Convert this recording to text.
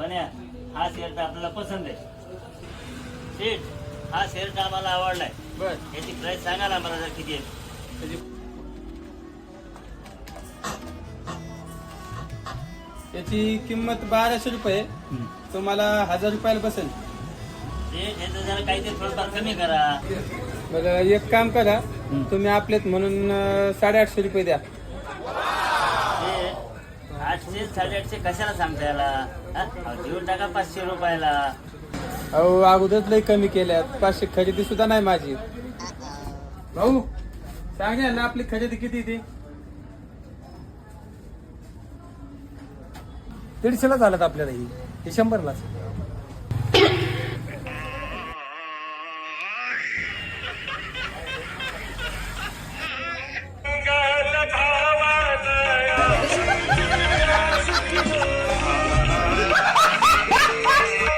सोन्या हा शर्ट आपल्याला पसंत आहे. शेठ हा शर्ट आम्हाला आवडलाय. बर. याची प्राइस सांगा ना मला जर किती आहे. त्याची याची किंमत बाराशे रुपये तुम्हाला हजार रुपयाला बसेल. याचं जरा काहीतरी थोडंफार कमी करा. बरं एक काम करा. तुम्ही आपलेत म्हणून अं, साडेआठशे रुपये द्या. कशाला सांगता याला? पाचशे रुपयाला. अहो अगोदरच लई कमी केल्यात. पाचशे खरेदी सुद्धा नाही माझी. भाऊ सांग ना आपली खरेदी किती ती? दीडशेला झाल्यात आपल्याला ही. हे शंभरलाच.